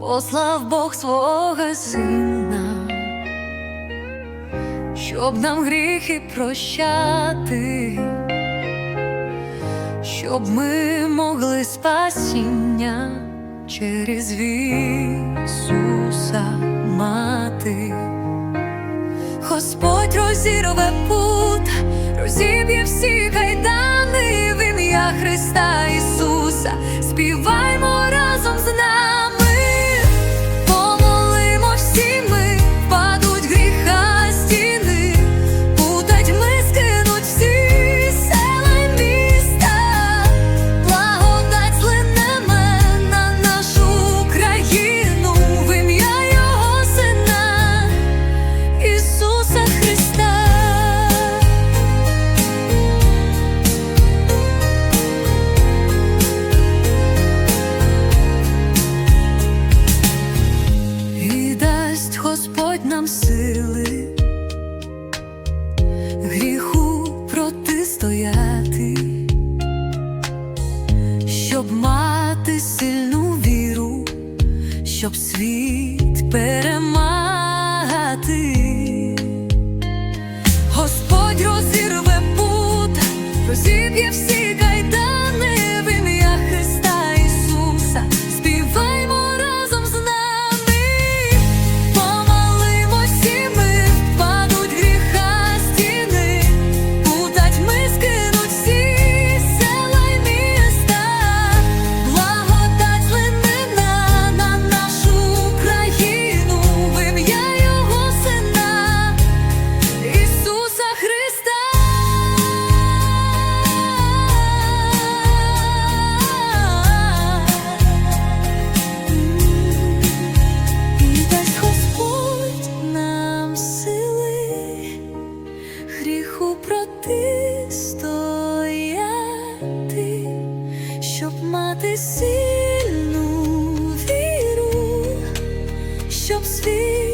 послав Бог свого сина, щоб нам гріхи прощати, щоб ми могли спасіння через Ісуса мати. Господь розірве пут, розіб'є всі гайда. нам сили, гріху протистояти, щоб мати сильну віру, щоб світ перемагав. shall sleep.